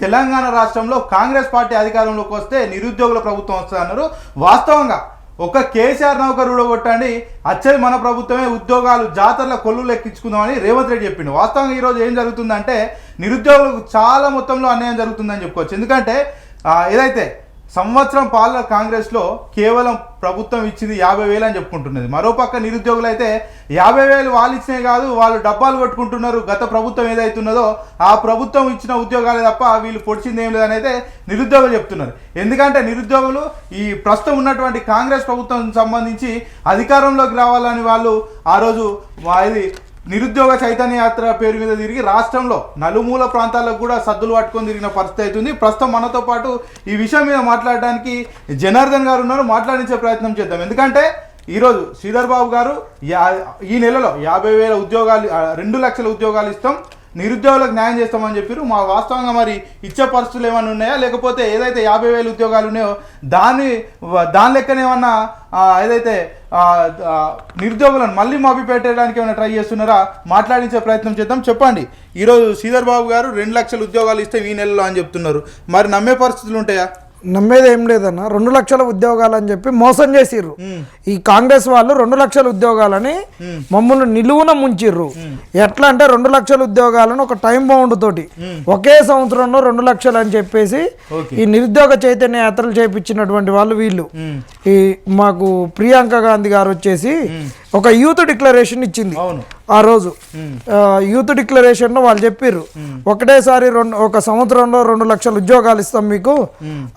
తెలంగాణ రాష్ట్రంలో కాంగ్రెస్ పార్టీ అధికారంలోకి వస్తే నిరుద్యోగుల ప్రభుత్వం వస్తుందన్నారు వాస్తవంగా ఒక కేసీఆర్ నౌకరు ఊడగొట్టండి అచ్చరి మన ప్రభుత్వమే ఉద్యోగాలు జాతరల కొల్లు లెక్కించుకుందామని రేవంత్ రెడ్డి చెప్పిండు. వాస్తవంగా ఈరోజు ఏం జరుగుతుందంటే నిరుద్యోగులకు చాలా మొత్తంలో అన్యాయం జరుగుతుందని చెప్పుకోవచ్చు. ఎందుకంటే ఏదైతే సంవత్సరం పాలన కాంగ్రెస్లో కేవలం ప్రభుత్వం ఇచ్చింది యాభై వేలు అని చెప్పుకుంటున్నది. మరోపక్క నిరుద్యోగులు అయితే యాభై వేలు వాళ్ళు ఇచ్చినే కాదు వాళ్ళు డబ్బాలు కొట్టుకుంటున్నారు. గత ప్రభుత్వం ఏదైతున్నదో ఆ ప్రభుత్వం ఇచ్చిన ఉద్యోగాలే తప్ప వీళ్ళు పొడిచింది ఏం లేదని అయితే నిరుద్యోగులు చెప్తున్నారు. ఎందుకంటే నిరుద్యోగులు ఈ ప్రస్తుతం ఉన్నటువంటి కాంగ్రెస్ ప్రభుత్వం సంబంధించి అధికారంలోకి రావాలని వాళ్ళు ఆ రోజు ఇది నిరుద్యోగ చైతన్య యాత్ర పేరు మీద తిరిగి రాష్ట్రంలో నలుమూల ప్రాంతాలకు కూడా సద్దులు పట్టుకొని తిరిగిన పరిస్థితి అవుతుంది. ప్రస్తుతం మనతో పాటు ఈ విషయం మీద మాట్లాడడానికి జనార్దన్ గారు ఉన్నారు. మాట్లాడించే ప్రయత్నం చేద్దాం. ఎందుకంటే ఈరోజు శ్రీధర్ బాబు గారు యా- ఈ నెలలో యాభై వేల ఉద్యోగాలు రెండు లక్షల ఉద్యోగాలు ఇస్తాం. నిరుద్యోగులకు న్యాయం చేస్తామని చెప్పారు మా వాస్తవంగా మరి ఇచ్చే పరిస్థితులు ఏమైనా ఉన్నాయా? లేకపోతే ఏదైతే యాభై వేలు ఉద్యోగాలు ఉన్నాయో దాన్ని దాని లెక్కన ఏమన్నా ఏదైతే నిరుద్యోగులను మళ్ళీ మభి పెట్టడానికి ఏమైనా ట్రై చేస్తున్నారా? మాట్లాడించే ప్రయత్నం చేద్దాం. చెప్పండి. ఈరోజు శ్రీధర్ బాబు గారు రెండు లక్షల ఉద్యోగాలు ఇస్తే ఈ నెలలో అని చెప్తున్నారు. మరి నమ్మే పరిస్థితులు ఉంటాయా? నమ్మేది ఏం లేదన్న. రెండు లక్షల ఉద్యోగాలు అని చెప్పి మోసం చేసిర్రు. ఈ కాంగ్రెస్ వాళ్ళు రెండు లక్షల ఉద్యోగాలని మమ్మల్ని నిలువున ముంచిర్రు. ఎట్లా అంటే రెండు లక్షల ఉద్యోగాలను ఒక టైం బౌండ్ తోటి ఒకే సంవత్సరంలో రెండు లక్షలు అని చెప్పేసి. ఈ నిరుద్యోగ చైతన్య యాత్రలు చేపించినటువంటి వాళ్ళు వీళ్ళు. ఈ మాకు ప్రియాంక గాంధీ గారు వచ్చేసి ఒక యూత్ డిక్లరేషన్ ఇచ్చింది ఆ రోజు. యూత్ డిక్లరేషన్లో వాళ్ళు చెప్పిర్రు ఒకటేసారి రెండు ఒక సంవత్సరంలో రెండు లక్షల ఉద్యోగాలు ఇస్తాం మీకు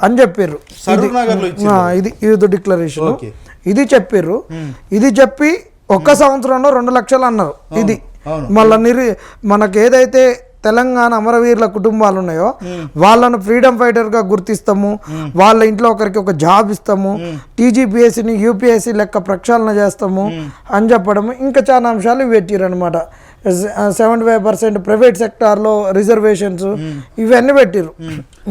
అని ఆ, ఇది యూత్ డిక్లరేషన్. ఇది చెప్పిర్రు. ఇది చెప్పి ఒక్క సంవత్సరంలో రెండు లక్షలు అన్నారు. ఇది. మళ్ళీ నిరి మనకు ఏదైతే తెలంగాణ అమరవీరుల కుటుంబాలు ఉన్నాయో వాళ్ళను ఫ్రీడమ్ ఫైటర్గా గుర్తిస్తాము. వాళ్ళ ఇంట్లో ఒకరికి ఒక జాబ్ ఇస్తాము. టీజీపీఎస్సీని యూపీఎస్సీ లెక్క ప్రక్షాళన చేస్తాము అని చెప్పడం ఇంకా చాలా అంశాలు పెట్టారు అనమాట సెవెంటీ ఫైవ్ పర్సెంట్ ప్రైవేట్ సెక్టార్లో రిజర్వేషన్స్ ఇవన్నీ పెట్టిరు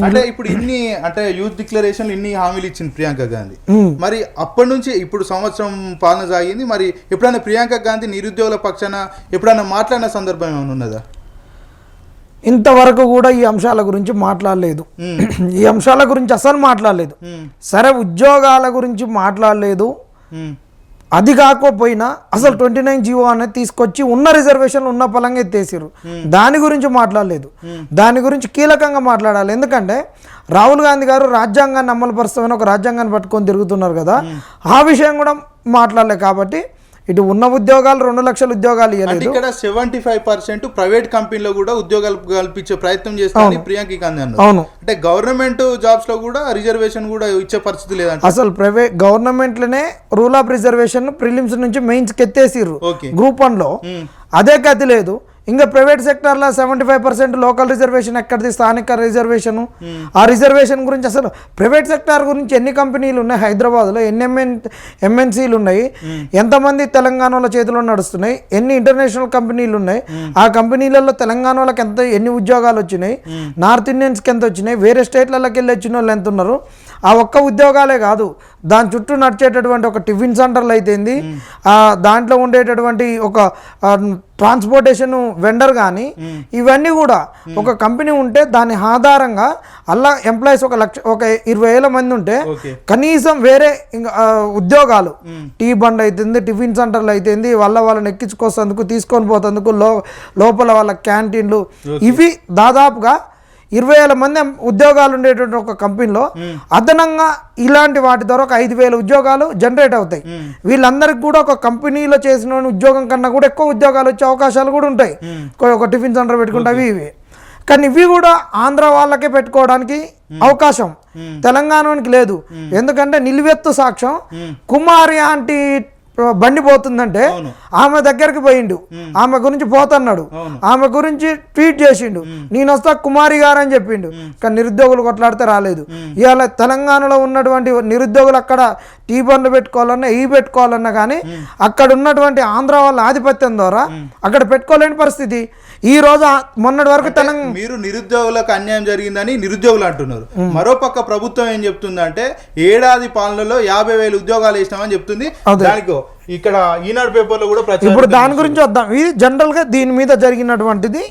అంటే ఇప్పుడు ఇన్ని అంటే యూత్ డిక్లరేషన్ ఇన్ని హామీలు ఇచ్చింది ప్రియాంక గాంధీ. మరి అప్పటి నుంచి ఇప్పుడు సంవత్సరం పాలన సాగింది. మరి ఎప్పుడైనా ప్రియాంక గాంధీ నిరుద్యోగుల పక్షాన ఎప్పుడైనా మాట్లాడిన సందర్భం ఏమైనా ఉన్నదా? ఇంతవరకు కూడా ఈ అంశాల గురించి మాట్లాడలేదు. ఈ అంశాల గురించి అసలు మాట్లాడలేదు. సరే ఉద్యోగాల గురించి మాట్లాడలేదు. అది కాకపోయినా అసలు ట్వంటీ నైన్ జీవో అనేది తీసుకొచ్చి ఉన్న రిజర్వేషన్లు ఉన్న పలంగా ఎత్తేసారు దాని గురించి మాట్లాడలేదు. దాని గురించి కీలకంగా మాట్లాడాలి. ఎందుకంటే రాహుల్ గాంధీ గారు రాజ్యాంగాన్ని అమలు పరుస్తామని ఒక రాజ్యాంగాన్ని పట్టుకొని తిరుగుతున్నారు కదా ఆ విషయం కూడా మాట్లాడలేదు కాబట్టి ఇటు ఉన్న ఉద్యోగాలు రెండు లక్షల ఉద్యోగాలు ఇవ్వలేదు ఇక్కడ సెవెంటీ ఫైవ్ పర్సెంట్ ప్రైవేట్ కంపెనీలో కూడా ఉద్యోగాలు కల్పించే ప్రయత్నం చేస్తారని ప్రియాంక గాంధీ అవును. అంటే గవర్నమెంట్ జాబ్స్లో కూడా రిజర్వేషన్ కూడా ఇచ్చే పరిస్థితి లేదంట. అసలు ప్రైవేట్ గవర్నమెంట్లోనే రూల్ ఆఫ్ రిజర్వేషన్ ప్రిలిమ్స్ నుంచి మెయిన్స్కి ఎత్తేసిర్రు. ఓకే. గ్రూప్ వన్లో అదే గతి లేదు. ఇంకా ప్రైవేట్ సెక్టార్లో seventy five percent local reservation ఎక్కడిది? స్థానిక రిజర్వేషన్. ఆ రిజర్వేషన్ గురించి అసలు ప్రైవేట్ సెక్టార్ గురించి ఎన్ని కంపెనీలు ఉన్నాయి? హైదరాబాద్లో ఎన్ని ఎంఎన్ ఎంఎన్సీలు ఉన్నాయి? ఎంతమంది తెలంగాణలో చేతిలో నడుస్తున్నాయి? ఎన్ని ఇంటర్నేషనల్ కంపెనీలు ఉన్నాయి? ఆ కంపెనీలలో తెలంగాణ వాళ్ళకి ఎంత ఎన్ని ఉద్యోగాలు వచ్చినాయి? నార్త్ ఇండియన్స్కి ఎంత వచ్చినాయి? వేరే స్టేట్లలోకి వెళ్ళి వచ్చిన వాళ్ళు ఎంత ఉన్నారు? ఆ ఒక్క ఉద్యోగాలే కాదు దాని చుట్టూ నడిచేటటువంటి ఒక టిఫిన్ సెంటర్లు అయితేంది దాంట్లో ఉండేటటువంటి ఒక ట్రాన్స్పోర్టేషన్ వెండర్ కానీ ఇవన్నీ కూడా ఒక కంపెనీ ఉంటే దాని ఆధారంగా అలా ఎంప్లాయీస్ ఒక లక్ష ఒక ఇరవై వేల మంది ఉంటే కనీసం వేరే ఉద్యోగాలు టీ బండ్ అయితుంది టిఫిన్ సెంటర్లు అయితుంది వాళ్ళ వాళ్ళని ఎక్కించుకొస్తేందుకు తీసుకొని పోతేందుకు లో లోపల వాళ్ళ క్యాంటీన్లు ఇవి దాదాపుగా ఇరవై వేల మంది ఉద్యోగాలు ఉండేటువంటి ఒక కంపెనీలో అదనంగా ఇలాంటి వాటి ద్వారా ఒక ఐదు వేల ఉద్యోగాలు జనరేట్ అవుతాయి. వీళ్ళందరికీ కూడా ఒక కంపెనీలో చేసిన ఉద్యోగం కన్నా కూడా ఎక్కువ ఉద్యోగాలు వచ్చే అవకాశాలు కూడా ఉంటాయి. ఒక- ఒక టిఫిన్ సెంటర్ పెట్టుకుంటే అవి ఇవి. కానీ ఇవి కూడా ఆంధ్ర వాళ్ళకే పెట్టుకోవడానికి అవకాశం. తెలంగాణకి లేదు. ఎందుకంటే నిలువెత్తు సాక్ష్యం. కుమారి ఆంటీ బండి పోతుందంటే. ఆమె దగ్గరికి పోయిండు. ఆమె గురించి పోతున్నాడు. ఆమె గురించి ట్వీట్ చేసిండు. నేను వస్తా కుమారి గారు అని చెప్పిండు కానీ నిరుద్యోగులు కొట్లాడితే రాలేదు. ఇవాళ తెలంగాణలో ఉన్నటువంటి నిరుద్యోగులు అక్కడ టీ బండ్లు పెట్టుకోవాలన్నా ఈ పెట్టుకోవాలన్నా కానీ అక్కడ ఉన్నటువంటి ఆంధ్ర వాళ్ళ ఆధిపత్యం ద్వారా అక్కడ పెట్టుకోలేని పరిస్థితి. ఈ రోజు మొన్నటి వరకు తెలంగాణ మీరు నిరుద్యోగులకు అన్యాయం జరిగిందని నిరుద్యోగులు అంటున్నారు. మరోపక్క ప్రభుత్వం ఏం చెప్తుందంటే ఏడాది పాలనలో యాభై వేలు ఉద్యోగాలు వేసినామని చెప్తుంది. దానికో ఇక్కడ ఈనాడు పేపర్లో కూడా ప్రచారం ఇప్పుడు దాని గురించి వద్దాం. ఇది జనరల్గా దీని మీద జరిగినటువంటిది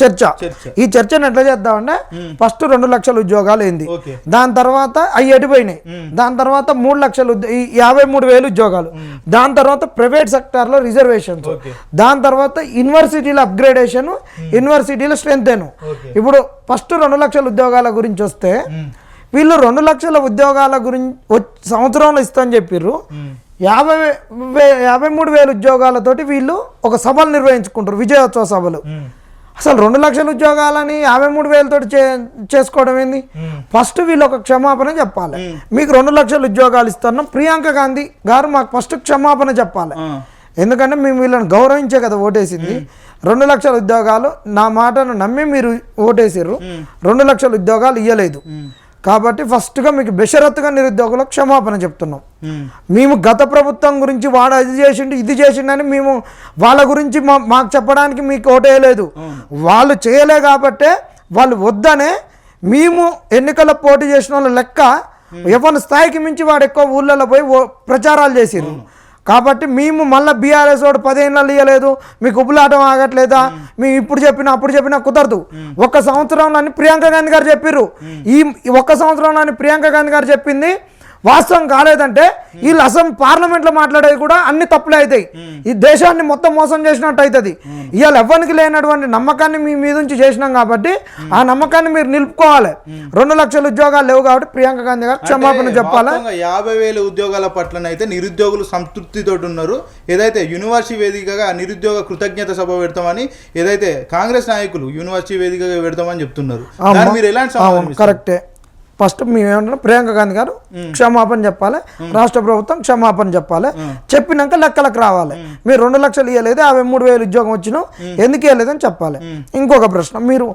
చర్చ. ఈ చర్చను ఎట్లా చేద్దామంటే ఫస్ట్ రెండు లక్షల ఉద్యోగాలు ఏంది? దాని తర్వాత అవి ఎడిపోయినాయి దాని తర్వాత మూడు లక్షలు యాభై మూడు వేలు ఉద్యోగాలు. దాని తర్వాత ప్రైవేట్ సెక్టార్లో రిజర్వేషన్స్ దాని తర్వాత యూనివర్సిటీల అప్గ్రేడేషన్ యూనివర్సిటీల స్ట్రెంత్ ఇప్పుడు ఫస్ట్ రెండు లక్షల ఉద్యోగాల గురించి వస్తే వీళ్ళు రెండు లక్షల ఉద్యోగాల గురించి సంవత్సరంలో ఇస్తామని చెప్పిర్రు. యాభై యాభై మూడు వేల ఉద్యోగాలతోటి వీళ్ళు ఒక సభలు నిర్వహించుకుంటారు విజయోత్సవ సభలు. అసలు రెండు లక్షల ఉద్యోగాలని యాభై మూడు వేలతోటి చే చేసుకోవడం ఏంది? ఫస్ట్ వీళ్ళు ఒక క్షమాపణ చెప్పాలి. మీకు రెండు లక్షల ఉద్యోగాలు ఇస్తున్నాం ప్రియాంక గాంధీ గారు మాకు ఫస్ట్ క్షమాపణ చెప్పాలి. ఎందుకంటే మేము వీళ్ళని గౌరవించే కదా ఓటేసింది. రెండు లక్షల ఉద్యోగాలు నా మాటను నమ్మి మీరు ఓటేసారు రెండు లక్షల ఉద్యోగాలు ఇవ్వలేదు కాబట్టి ఫస్ట్గా మీకు బెషరత్తుగా నిరుద్యోగులకు క్షమాపణ చెప్తున్నాం. మేము గత ప్రభుత్వం గురించి వాడు అది చేసిండు ఇది చేసిండని మేము వాళ్ళ గురించి మాకు చెప్పడానికి మీకు ఓటేయలేదు వాళ్ళు చేయలే కాబట్టే వాళ్ళు వద్దనే మేము ఎన్నికల పోటీ చేసిన వాళ్ళ లెక్క ఎవరి స్థాయికి మించి వాడు ఎక్కువ ఊళ్ళలో పోయి ప్రచారాలు చేసిరు కాబట్టి మేము మళ్ళీ బీఆర్ఎస్ వాడు పదేళ్ళు ఇవ్వలేదు మీకు ఉబ్బులాటం ఆగట్లేదా? మేము. ఇప్పుడు చెప్పినా అప్పుడు చెప్పినా కుదరదు. ఒక్క సంవత్సరంలో అని ప్రియాంక గాంధీ గారు చెప్పిర్రు. ఈ ఒక్క సంవత్సరంలో ప్రియాంక గాంధీ గారు చెప్పింది వాస్తవం కాలేదంటే వీళ్ళు అసలు పార్లమెంట్లో మాట్లాడేది కూడా అన్ని తప్పులే అవుతాయి. ఈ దేశాన్ని మొత్తం మోసం చేసినట్టు అవుతుంది. ఇవాళ ఎవరికి లేనటువంటి నమ్మకాన్ని మీ మీద నుంచి చేసినాం కాబట్టి ఆ నమ్మకాన్ని మీరు నిలుపుకోవాలి. రెండు లక్షల ఉద్యోగాలు లేవు కాబట్టి ప్రియాంక గాంధీ గారు క్షమాపణ చెప్పాలి? యాభై వేల ఉద్యోగాల పట్లనైతే నిరుద్యోగులు సంతృప్తితో ఉన్నారు. ఏదైతే యూనివర్సిటీ వేదికగా నిరుద్యోగ కృతజ్ఞత సభ పెడతామని ఏదైతే కాంగ్రెస్ నాయకులు యూనివర్సిటీ వేదికగా పెడతామని చెప్తున్నారు. మీరు ఎలాంటి కరెక్టే. ఫస్ట్ మేము ఏమంటున్నాం ప్రియాంక గాంధీ గారు క్షమాపణ చెప్పాలి. రాష్ట్ర ప్రభుత్వం క్షమాపణ చెప్పాలి. చెప్పినాక లెక్కలకు రావాలి. మీరు రెండు లక్షలు ఇవ్వలేదు యాభై మూడు వేలు ఉద్యోగం వచ్చిన ఎందుకు ఇవ్వలేదని చెప్పాలి. ఇంకొక ప్రశ్న మీరు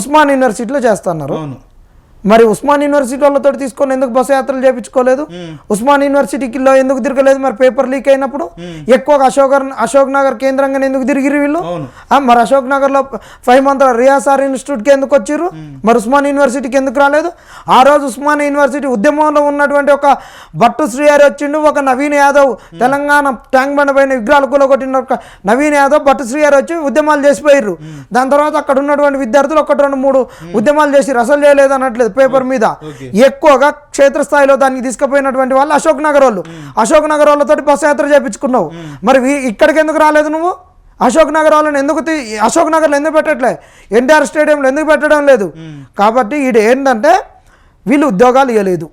ఉస్మాన్ యూనివర్సిటీలో చేస్తున్నారు. మరి ఉస్మాన్ యూనివర్సిటీ వాళ్ళతో తీసుకొని ఎందుకు బస్సు యాత్రలు చేయించుకోలేదు ఉస్మాన్ యూనివర్సిటీలో ఎందుకు తిరగలేదు? మరి పేపర్ లీక్ అయినప్పుడు ఎక్కువగా అశోక్ అశోక్ నగర్ కేంద్రంగా ఎందుకు తిరిగిరు వీళ్ళు? మరి అశోక్ నగర్లో ఫైవ్ మంత్ రియాసార్ ఇన్స్టిట్యూట్కి ఎందుకు వచ్చిర్రు? మరి ఉస్మాన్ యూనివర్సిటీకి ఎందుకు రాలేదు? ఆ రోజు ఉస్మాన్ యూనివర్సిటీ ఉద్యమంలో ఉన్నటువంటి ఒక భట్టు శ్రీహరి వచ్చిండు ఒక నవీన్ యాదవ్ తెలంగాణ ట్యాంక్ బండ పైన విగ్రహాలు కూలగొట్టిన ఒక నవీన్ యాదవ్ భట్టు శ్రీహరి వచ్చి ఉద్యమాలు చేసిపోయారు దాని తర్వాత అక్కడ ఉన్నటువంటి విద్యార్థులు ఒకటి రెండు మూడు ఉద్యమాలు చేసి అసలు చేయలేదు అనట్లేదు పేపర్ మీద. ఎక్కువగా క్షేత్రస్థాయిలో దానికి తీసుకుపోయినటువంటి వాళ్ళు అశోక్ నగర్ వాళ్ళు. అశోక్ నగర్ వాళ్ళతో బస్సు యాత్ర చేయించుకున్నావు మరి ఇక్కడికి ఎందుకు రాలేదు నువ్వు? అశోక్ నగర్ వాళ్ళని ఎందుకు అశోక్ నగర్లో ఎందుకు పెట్టట్లే? ఎన్టీఆర్ స్టేడియంలో ఎందుకు పెట్టడం లేదు? కాబట్టి ఇది ఏంటంటే వీళ్ళు ఉద్యోగాలు ఇవ్వలేదు.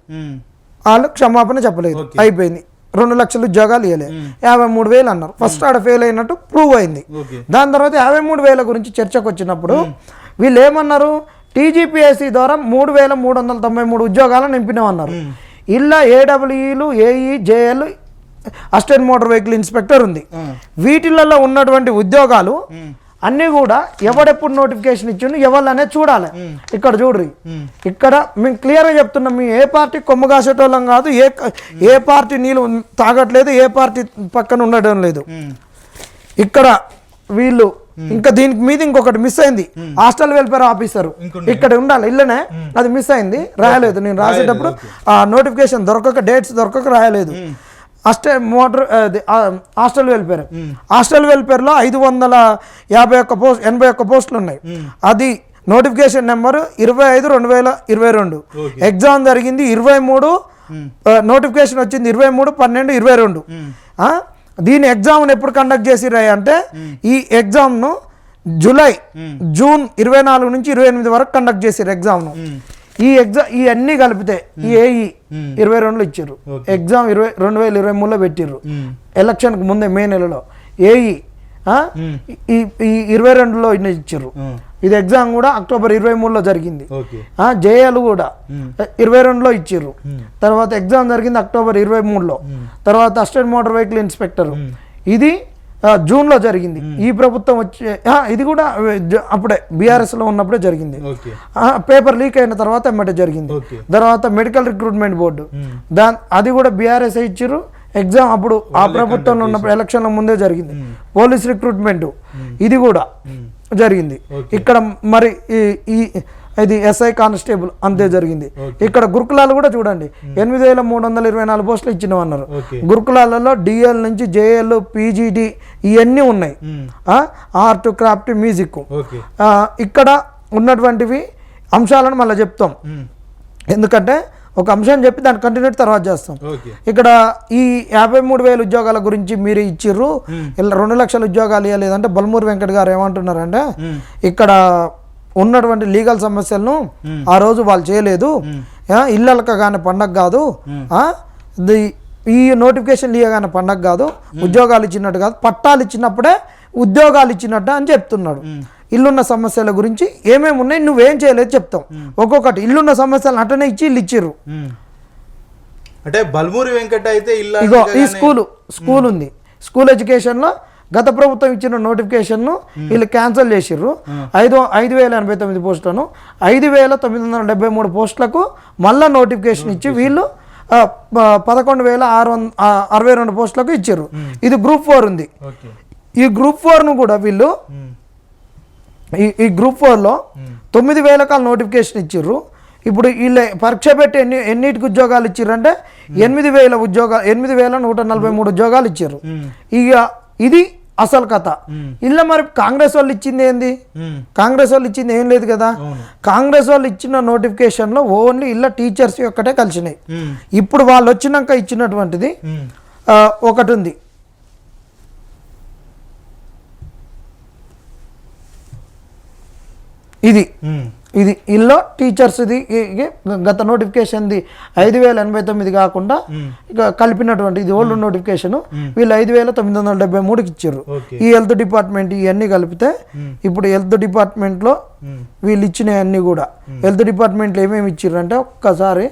వాళ్ళు క్షమాపణ చెప్పలేదు. అయిపోయింది. రెండు లక్షల ఉద్యోగాలు ఇవ్వలేదు యాభై మూడు వేలు అన్నారు. ఫస్ట్ ఆడ ఫెయిల్ అయినట్టు ప్రూవ్ అయింది. దాని తర్వాత యాభై మూడు వేల గురించి చర్చకు వచ్చినప్పుడు వీళ్ళు ఏమన్నారు? టీజీపీఎస్సీ ద్వారా మూడు వేల మూడు వందల తొంభై మూడు ఉద్యోగాలను నింపినామన్నారు ఇలా ఏడబ్ల్యూఈలు AE JL assistant motor vehicle inspector ఉంది. వీటిలలో ఉన్నటువంటి ఉద్యోగాలు అన్నీ కూడా ఎవడెప్పుడు నోటిఫికేషన్ ఇచ్చిండు ఎవరు చూడాలి. ఇక్కడ చూడ్రి. ఇక్కడ మేము క్లియర్గా చెప్తున్నాం మేము ఏ పార్టీ కొమ్ము కాసేటోళ్ళం కాదు ఏ ఏ పార్టీ నీళ్ళు తాగట్లేదు ఏ పార్టీ పక్కన ఉండడం లేదు. ఇక్కడ వీళ్ళు ఇంకా దీనికి మీద ఇంకొకటి మిస్ అయింది. Hostel welfare officer. ఇక్కడ ఉండాలి ఇల్లనే. అది మిస్ అయింది రాయలేదు. నేను రాసేటప్పుడు ఆ నోటిఫికేషన్ దొరకక డేట్స్ దొరకక రాయలేదు. అస్టే మోటార్ హాస్టల్ వెల్ఫేర్ హాస్టల్ వెల్ఫేర్లో ఐదు వందల యాభై ఒక్క పోస్ట్ ఎనభై ఒక్క పోస్టులు ఉన్నాయి. అది నోటిఫికేషన్ నెంబర్ ఇరవై ఐదు రెండు వేల ఇరవై రెండు. ఎగ్జామ్ జరిగింది ఇరవై మూడు నోటిఫికేషన్ వచ్చింది ఇరవై మూడు పన్నెండు ఇరవై రెండు? దీని ఎగ్జామ్ను ఎప్పుడు కండక్ట్ చేసిరా అంటే ఈ ఎగ్జామ్ను జూలై జూన్ ఇరవై నాలుగు నుంచి ఇరవై ఎనిమిది వరకు కండక్ట్ చేసారు ఎగ్జామ్ను ఈ ఎగ్జామ్ ఈ అన్ని కలిపితే ఈ ఏఈ ఇరవై రెండులో ఇచ్చారు ఎగ్జామ్ ఇరవై రెండు వేల ఇరవై మూడులో పెట్టిర్రు. ఎలక్షన్కి ముందే మే నెలలో. ఏఈ ఆ? ఈ ఇరవై రెండులో ఇచ్చారు. ఇది ఎగ్జామ్ కూడా అక్టోబర్ ఇరవై మూడులో జరిగింది. జేఏలు కూడా. ఇరవై రెండులో ఇచ్చిర్రు. తర్వాత ఎగ్జామ్ జరిగింది అక్టోబర్ ఇరవై మూడులో. తర్వాత అసిస్టెంట్ మోటార్ వెహికల్ ఇన్స్పెక్టర్. ఇది జూన్లో జరిగింది. ఈ ప్రభుత్వం వచ్చే ఇది కూడా అప్పుడే బీఆర్ఎస్లో ఉన్నప్పుడే జరిగింది. పేపర్ లీక్ అయిన తర్వాత ఎమ్మటే జరిగింది. తర్వాత మెడికల్ రిక్రూట్మెంట్ బోర్డు. దా అది కూడా బీఆర్ఎస్ ఇచ్చిర్రు. ఎగ్జామ్ అప్పుడు ఆ ప్రభుత్వంలో ఉన్నప్పుడు ఎలక్షన్ల ముందే జరిగింది. Police recruitment. ఇది కూడా. జరిగింది. ఇక్కడ మరి ఈ- ఈ ఇది ఎస్ఐ కానిస్టేబుల్ అంతే జరిగింది. Okay. ఇక్కడ గురుకులాలు కూడా చూడండి. ఎనిమిది వేల మూడు వందల ఇరవై నాలుగు పోస్టులు ఇచ్చినామన్నారు ఓకే. గురుకులాలలో డిఎల్ నుంచి జేఎల్ పీజీడి ఇవన్నీ ఉన్నాయి. Art craft music. ఇక్కడ ఉన్నటువంటివి అంశాలను మళ్ళీ చెప్తాం. ఎందుకంటే ఒక అంశం చెప్పి దాని కంటిన్యూ తర్వాత చేస్తాం. ఇక్కడ ఈ యాభై మూడు వేల ఉద్యోగాల గురించి మీరు ఇచ్చిర్రు. ఇలా రెండు లక్షల ఉద్యోగాలు ఇవ్వలేదంటే బల్మూరి వెంకట్ గారు ఏమంటున్నారంటే ఇక్కడ ఉన్నటువంటి లీగల్ సమస్యలను ఆ రోజు వాళ్ళు చేయలేదు. ఇళ్ళక కానీ పండగ కాదు. ఈ నోటిఫికేషన్ ఇవ్వగానే పండగ కాదు. ఉద్యోగాలు ఇచ్చినట్టు కాదు. పట్టాలు ఇచ్చినప్పుడే ఉద్యోగాలు ఇచ్చినట్టు అని చెప్తున్నాడు. ఇల్లున్న సమస్యల గురించి ఏమేమి ఉన్నాయి నువ్వేం చేయలేదు చెప్తాం. ఒక్కొక్కటి ఇల్లున్న సమస్యలు అటనే ఇచ్చి ఇల్లు ఇచ్చిర్రు. అంటే బల్మూరి వెంకట అయితే ఇల్లు ఇగో ఈ స్కూలు స్కూల్ ఉంది. స్కూల్ ఎడ్యుకేషన్లో గత ప్రభుత్వం ఇచ్చిన నోటిఫికేషన్ను వీళ్ళు క్యాన్సిల్ చేసిర్రు. ఐదు ఐదు వేల ఎనభై తొమ్మిది పోస్టులను ఐదు వేల తొమ్మిది వందల డెబ్బై మూడు పోస్టులకు మళ్ళా నోటిఫికేషన్ ఇచ్చి వీళ్ళు పదకొండు వేల ఆరు వంద అరవై రెండు పోస్టులకు ఇచ్చారు ఇది గ్రూప్ ఫోర్ ఉంది. ఓకే. ఈ గ్రూప్ ఫోర్ను కూడా వీళ్ళు. ఈ ఈ గ్రూప్ ఫోర్లో తొమ్మిది వేల కాల నోటిఫికేషన్ ఇచ్చిర్రు. ఇప్పుడు వీళ్ళ పరీక్ష పెట్టి ఎన్ని ఎన్నిటికి ఉద్యోగాలు ఇచ్చిర్రంటే ఎనిమిది వేల ఉద్యోగాలు ఎనిమిది వేల నూట నలభై మూడు ఉద్యోగాలు ఇచ్చారు ఉమ్. ఇక ఇది అసలు కథ. ఇలా మరి కాంగ్రెస్ వాళ్ళు ఇచ్చింది ఏంది. కాంగ్రెస్ వాళ్ళు ఇచ్చింది ఏం లేదు కదా? కాంగ్రెస్ వాళ్ళు ఇచ్చిన నోటిఫికేషన్లో ఓన్లీ ఇళ్ళ టీచర్స్ ఒక్కటే కలిసినాయి. ఇప్పుడు వాళ్ళు వచ్చినాక ఇచ్చినటువంటిది ఒకటి ఉంది ఇది. ఇది ఇల్లో టీచర్స్ది గత నోటిఫికేషన్ది ఐదు వేల ఎనభై తొమ్మిది కాకుండా ఇక కలిపినటువంటి ఇది ఓల్డ్ నోటిఫికేషన్ వీళ్ళు ఐదు వేల తొమ్మిది వందల డెబ్బై మూడుకి ఇచ్చారు ఈ హెల్త్ డిపార్ట్మెంట్ ఇవన్నీ కలిపితే ఇప్పుడు హెల్త్ డిపార్ట్మెంట్లో. వీళ్ళు ఇచ్చినవన్నీ కూడా. హెల్త్ డిపార్ట్మెంట్లో ఏమేమి ఇచ్చారు అంటే ఒక్కసారి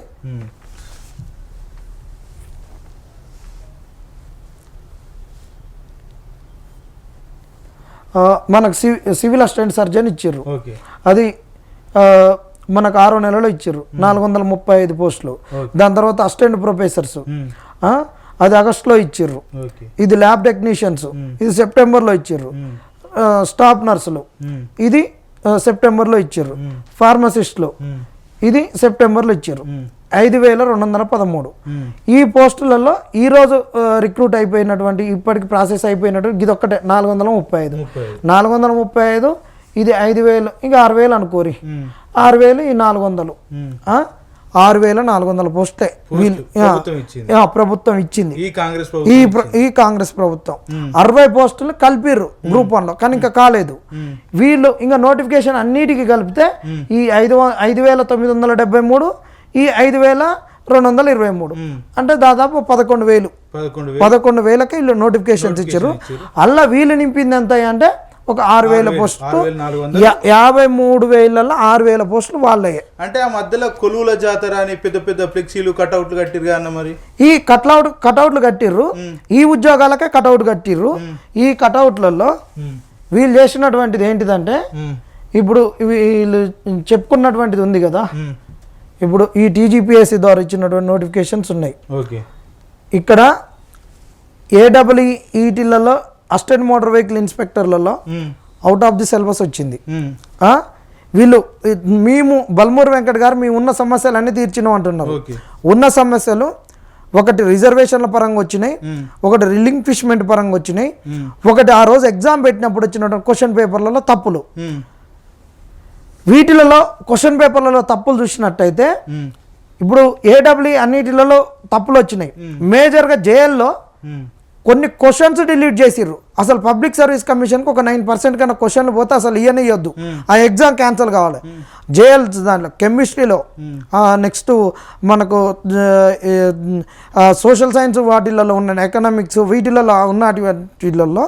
మనకు సివి సివిల్ అసిస్టెంట్ సర్జన్ ఇచ్చారు అది మనకు ఆరో నెలలో ఇచ్చారు నాలుగు వందల ముప్పై ఐదు పోస్టులు. దాని తర్వాత అసిస్టెంట్ ప్రొఫెసర్స్. అది ఆగస్టులో ఇచ్చారు ఇది ల్యాబ్ టెక్నీషియన్స్. ఇది సెప్టెంబర్లో ఇచ్చారు స్టాఫ్ నర్సులు. ఇది సెప్టెంబర్లో ఇచ్చారు ఫార్మసిస్టులు. ఇది సెప్టెంబర్లో ఇచ్చారు. ఐదు వేల రెండు వందల పదమూడు. ఈ పోస్టులలో ఈరోజు రిక్రూట్ అయిపోయినటువంటి ఇప్పటికి ప్రాసెస్ అయిపోయినటువంటి ఇది ఒక్కటే నాలుగు వందల ముప్పై ఐదు. నాలుగు వందల ముప్పై ఐదు ఇది ఐదు వేలు ఇంకా ఆరు వేలు అనుకోరి. ఆరు వేలు ఈ నాలుగు వందలు? ఆరు వేల నాలుగు వందల పోస్టే. ప్రభుత్వం ఇచ్చింది. ఈ కాంగ్రెస్ ఈ ప్రభుత్వం ప్ర- ఈ కాంగ్రెస్ ప్రభుత్వం. అరవై పోస్టులు కలిపిర్రు గ్రూప్ వన్లో కానీ ఇంకా కాలేదు. వీళ్ళు ఇంకా నోటిఫికేషన్ అన్నిటికీ కలిపితే ఈ ఐదు ఐదు వేల తొమ్మిది వందల డెబ్బై మూడు ఈ ఐదు వేల రెండు వందల ఇరవై మూడు. అంటే దాదాపు పదకొండు వేలు. పదకొండు వేలు. పదకొండు వేలకి వీళ్ళు నోటిఫికేషన్స్ ఇచ్చారు. అలా వీళ్ళు నింపింది ఎంత అంటే ఒక ఆరు వేల పోస్టులు యాభై మూడు వేలలో ఆరు వేల పోస్టులు వాళ్ళయ్యాయి అంటే ఆ మధ్యలో కొలువుల జాతర అని పెద్ద పెద్ద ఫ్లెక్సీలు కట్అవుట్లు కట్టిరుగా అన్న మరి? ఈ కట్అవుట్ కటౌట్లు కట్టిర్రు. ఈ ఉద్యోగాలకే కటౌట్ కట్టిర్రు. ఈ ఉమ్. వీళ్ళు చేసినటువంటిది ఏంటిదంటే. ఇప్పుడు వీళ్ళు చెప్పుకున్నటువంటిది ఉంది కదా. ఇప్పుడు ఈ టీజీపీఎస్సీ ద్వారా ఇచ్చినటువంటి నోటిఫికేషన్స్ ఉన్నాయి ఓకే ఇక్కడ ఏడబ్ల్యూ ఈటీలలో అసిస్టెంట్ మోటార్ వెహికల్ ఇన్స్పెక్టర్లలో. అవుట్ ఆఫ్ ది సిలబస్ వచ్చింది? వీళ్ళు మేము బల్మూరు వెంకట్ గారు మేము ఉన్న సమస్యలు అన్ని తీర్చినాం అంటున్నారు ఉన్న సమస్యలు ఒకటి రిజర్వేషన్ల పరంగా వచ్చినాయి. ఒకటి రిలింక్విష్మెంట్ పరంగా వచ్చినాయి. ఒకటి ఆ రోజు ఎగ్జామ్ పెట్టినప్పుడు వచ్చినటువంటి క్వశ్చన్ పేపర్లలో తప్పులు. వీటిలలో క్వశ్చన్ పేపర్లలో తప్పులు చూసినట్టయితే. ఇప్పుడు ఏడబ్ల్యూ అన్నిటిలలో తప్పులు వచ్చినాయి. మేజర్గా జేఎల్లో. కొన్ని క్వశ్చన్స్ డిలీట్ చేసిర్రు. అసలు పబ్లిక్ సర్వీస్ కమిషన్కి ఒక నైన్ పర్సెంట్ కన్నా క్వశ్చన్లు పోతే అసలు ఇవ్వనియొద్దు ఆ ఎగ్జామ్ క్యాన్సిల్ కావాలి. జేఎల్ దాంట్లో కెమిస్ట్రీలో నెక్స్ట్ మనకు సోషల్ సైన్స్ వాటిలలో ఉన్న ఎకనామిక్స్ వీటిలలో ఉన్న వాటిలలో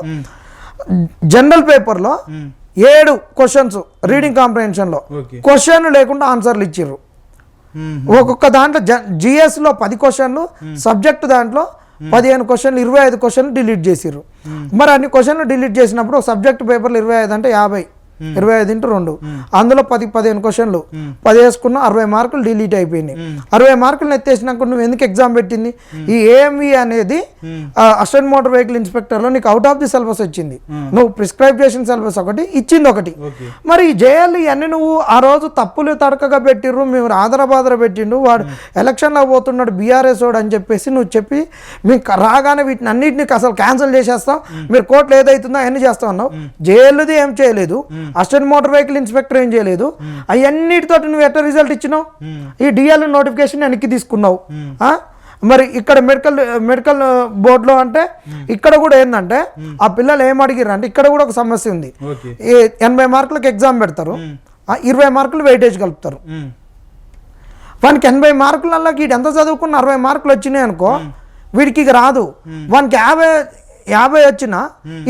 జనరల్ పేపర్లో ఏడు క్వశ్చన్స్ రీడింగ్ కాంప్రహెన్షన్లో క్వశ్చన్ లేకుండా ఆన్సర్లు ఇచ్చిర్రు. ఒక్కొక్క దాంట్లో జిఎస్లో పది క్వశ్చన్లు సబ్జెక్ట్ దాంట్లో పదిహేను క్వశ్చన్లు ఇరవై ఐదు క్వశ్చన్లు డిలీట్ చేసిర్రు. మరి అన్ని క్వశ్చన్లు డిలీట్ చేసినప్పుడు సబ్జెక్ట్ పేపర్లు ఇరవై ఐదు అంటే యాభై. ఇరవై ఐదు ఇంటూ రెండు. అందులో పది పదిహేను క్వశ్చన్లు. పది వేసుకున్నా అరవై మార్కులు డిలీట్ అయిపోయినాయి. అరవై మార్కులు ఎత్తేసినాక నువ్వు ఎందుకు ఎగ్జామ్ పెట్టింది? ఈ ఏఎంవి అనేది అసిస్టెంట్ మోటార్ వెహికల్ ఇన్స్పెక్టర్లో నీకు అవుట్ ఆఫ్ ది సిలబస్ వచ్చింది. నువ్వు ప్రిస్క్రైబ్ చేసిన సిలబస్ ఒకటి ఇచ్చింది ఒకటి. మరి ఈ జేఎల్ ఇవన్నీ నువ్వు ఆ రోజు తప్పులు తడకగా పెట్టిర్రు మేము ఆదరబాదర పెట్టిండు వాడు ఎలక్షన్లో పోతున్నాడు బీఆర్ఎస్ వాడు అని చెప్పేసి నువ్వు చెప్పి మీకు రాగానే వీటిని అన్నిటిని అసలు క్యాన్సిల్ చేసేస్తాం. మీరు కోర్టులో ఏదైతుందో అవన్నీ చేస్తాం అన్నావు జేఎల్ది ఏం చేయలేదు. అసిస్టెంట్ మోటార్ వెహికల్ ఇన్స్పెక్టర్ ఏం చేయలేదు. అవన్నిటితోటి నువ్వు ఎట్లా రిజల్ట్ ఇచ్చినావు? ఈ డిఎల్ నోటిఫికేషన్ వెనక్కి తీసుకున్నావు. ఆ? మరి ఇక్కడ మెడికల్ మెడికల్ బోర్డులో అంటే ఇక్కడ కూడా ఏంటంటే ఆ పిల్లలు ఏం అడిగిర్రు అంటే ఇక్కడ కూడా ఒక సమస్య ఉంది. ఎనభై మార్కులకు ఎగ్జామ్ పెడతారు. ఆ ఇరవై మార్కులు వెయిటేజ్ కలుపుతారు. వానికి ఎనభై మార్కులలో వీడు ఎంత చదువుకున్న అరవై మార్కులు వచ్చినాయి అనుకో వీడికి ఇక రాదు. వానికి యాభై యాభై వచ్చిన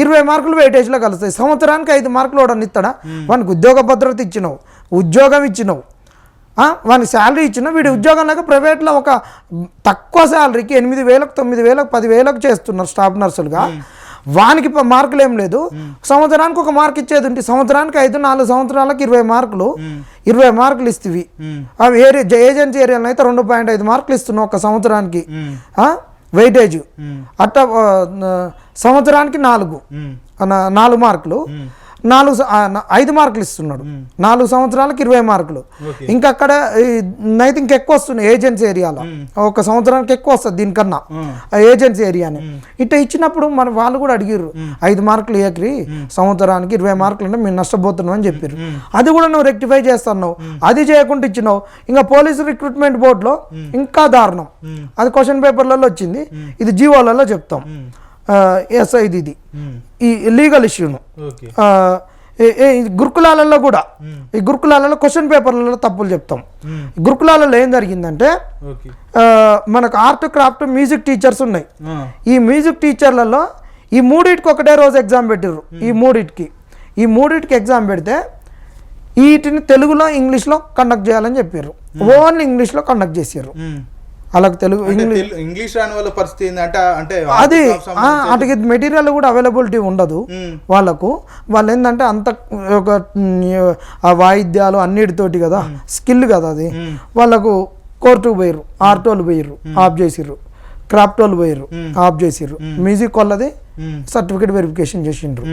ఇరవై మార్కులు వెయిటేజ్లో కలుస్తాయి. సంవత్సరానికి ఐదు మార్కులు వాడు ఇస్తాడా వానికి ఉద్యోగ భద్రత ఇచ్చినావు ఉద్యోగం ఇచ్చినావు. వానికి శాలరీ ఇచ్చినావు. వీడి ఉద్యోగం లేక ప్రైవేట్లో ఒక తక్కువ శాలరీకి ఎనిమిది వేలకు తొమ్మిది వేలకు పది వేలకు చేస్తున్నారు స్టాఫ్ నర్సులుగా వానికి మార్కులు ఏం లేదు. సంవత్సరానికి ఒక మార్క్ ఇచ్చేది ఉంటే సంవత్సరానికి ఐదు నాలుగు సంవత్సరాలకు ఇరవై మార్కులు ఇరవై మార్కులు ఇస్తేవి. అవి ఏరియా ఏజెన్సీ ఏరియాలో అయితే రెండు పాయింట్ ఐదు మార్కులు ఇస్తున్నావు ఒక సంవత్సరానికి. వెయిటేజ్. అట్ట సంవత్సరానికి నాలుగు. నాలుగు మార్కులు. నాలుగు ఐదు మార్కులు ఇస్తున్నాడు. నాలుగు సంవత్సరాలకు ఇరవై మార్కులు. ఇంకా అక్కడ నైతే ఇంకా ఎక్కువ వస్తున్నాయి ఏజెన్సీ ఏరియాలో. ఒక సంవత్సరానికి ఎక్కువ వస్తుంది దీనికన్నా. ఏజెన్సీ ఏరియాని. ఇట్లా ఇచ్చినప్పుడు మన వాళ్ళు కూడా అడిగిర్రు ఐదు మార్కులు ఏకరి సంవత్సరానికి ఇరవై మార్కులు అంటే మేము నష్టపోతున్నాం అని చెప్పారు అది కూడా నువ్వు రెక్టిఫై చేస్తున్నావు. అది చేయకుండా ఇచ్చినావు. ఇంకా పోలీసు రిక్రూట్మెంట్ బోర్డులో ఇంకా దారుణం. అది క్వశ్చన్ పేపర్లలో వచ్చింది. ఇది జీవోలలో చెప్తాం. ఎస్ ఇది. ఉమ్. ఈ లీగల్ ఇష్యూను గురుకులాలలో కూడా ఈ గురుకులాలలో క్వశ్చన్ పేపర్లలో తప్పులు చెప్తాం. ఈ గురుకులాలలో ఏం జరిగిందంటే మనకు ఆర్ట్ క్రాఫ్ట్ మ్యూజిక్ టీచర్స్ ఉన్నాయి. ఈ మ్యూజిక్ టీచర్లలో ఈ మూడింటికి ఒకటే రోజు ఎగ్జామ్ పెట్టిర్రు. ఈ మూడింటికి. ఈ మూడింటికి ఎగ్జామ్ పెడితే వీటిని తెలుగులో ఇంగ్లీష్లో కండక్ట్ చేయాలని చెప్పారు ఓన్లీ ఇంగ్లీష్లో కండక్ట్ చేసారు ఉమ్. వాళ్ళకి తెలుగు ఇంగ్లీష్ రాని వాళ్ళ పరిస్థితి ఏంటంటే అంటే అది వాటికి మెటీరియల్ కూడా అవైలబిలిటీ ఉండదు. వాళ్ళకు. వాళ్ళు ఏంటంటే అంత ఒక వాయిద్యాలు అన్నిటితోటి కదా స్కిల్ కదా అది. వాళ్ళకు కోర్టుకు పోయిర్రు ఆర్టోలు పోయిర్రు ఆఫ్ చేసిర్రు క్రాఫ్ట్ వాళ్ళు పోయిర్రు ఆఫ్ చేసిర్రు. మ్యూజిక్ వాళ్ళది. సర్టిఫికేట్ వెరిఫికేషన్ చేసిండ్రు.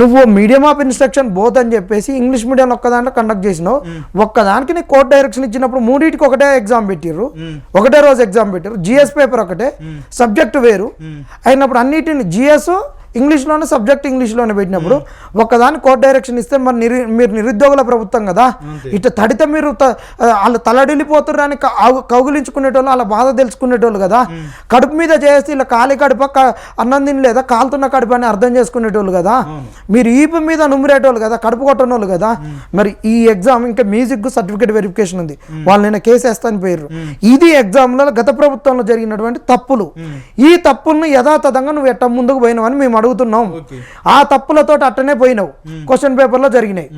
నువ్వు మీడియం ఆఫ్ ఇన్స్ట్రక్షన్ బోత్ అని చెప్పేసి ఇంగ్లీష్ మీడియం ఒక్క దాంట్లో కండక్ట్ చేసినావు. ఒక్కదానికి నీకు కోర్ట్ డైరెక్షన్ ఇచ్చినప్పుడు మూడింటికి ఒకటే ఎగ్జామ్ పెట్టిర్రు. ఒకటే రోజు ఎగ్జామ్ పెట్టారు జిఎస్ పేపర్ ఒకటే. సబ్జెక్ట్ వేరు. అయినప్పుడు అన్నిటిని జిఎస్ ఇంగ్లీష్లోనే సబ్జెక్ట్ ఇంగ్లీష్లోనే పెట్టినప్పుడు ఒక్కదాని కోర్ట్ డైరెక్షన్ ఇస్తే మరి నిరు మీరు నిరుద్యోగుల ప్రభుత్వం కదా. ఇట్లా తడితే మీరు వాళ్ళు తలడిల్లిపోతుర్రని ఆగు- కౌగిలించుకునేటోళ్ళు వాళ్ళ బాధ తెలుసుకునేటోళ్ళు కదా. కడుపు మీద చేసి ఇలా కాలి కడుప అన్నం తినలేదా కాలుతున్న కడుపు అని అర్థం చేసుకునేటోళ్ళు కదా. మీరు ఈపు మీద నుమ్మిరేటోళ్ళు కదా కడుపు కొట్టనోళ్ళు కదా. మరి ఈ ఎగ్జామ్ ఇంకా మ్యూజిక్ సర్టిఫికేట్ వెరిఫికేషన్ ఉంది. వాళ్ళు నేను కేసు వేస్తాను పోయారు ఇది ఎగ్జామ్లో గత ప్రభుత్వంలో జరిగినటువంటి తప్పులు. ఈ తప్పులను యథాతథంగా నువ్వు ఎట్ట ముందుకు పోయినావు అని మేము అడుగుతున్నాం. ఆ తప్పులతో అట్టనే పోయినావు. క్వశ్చన్ పేపర్లో జరిగినాయి.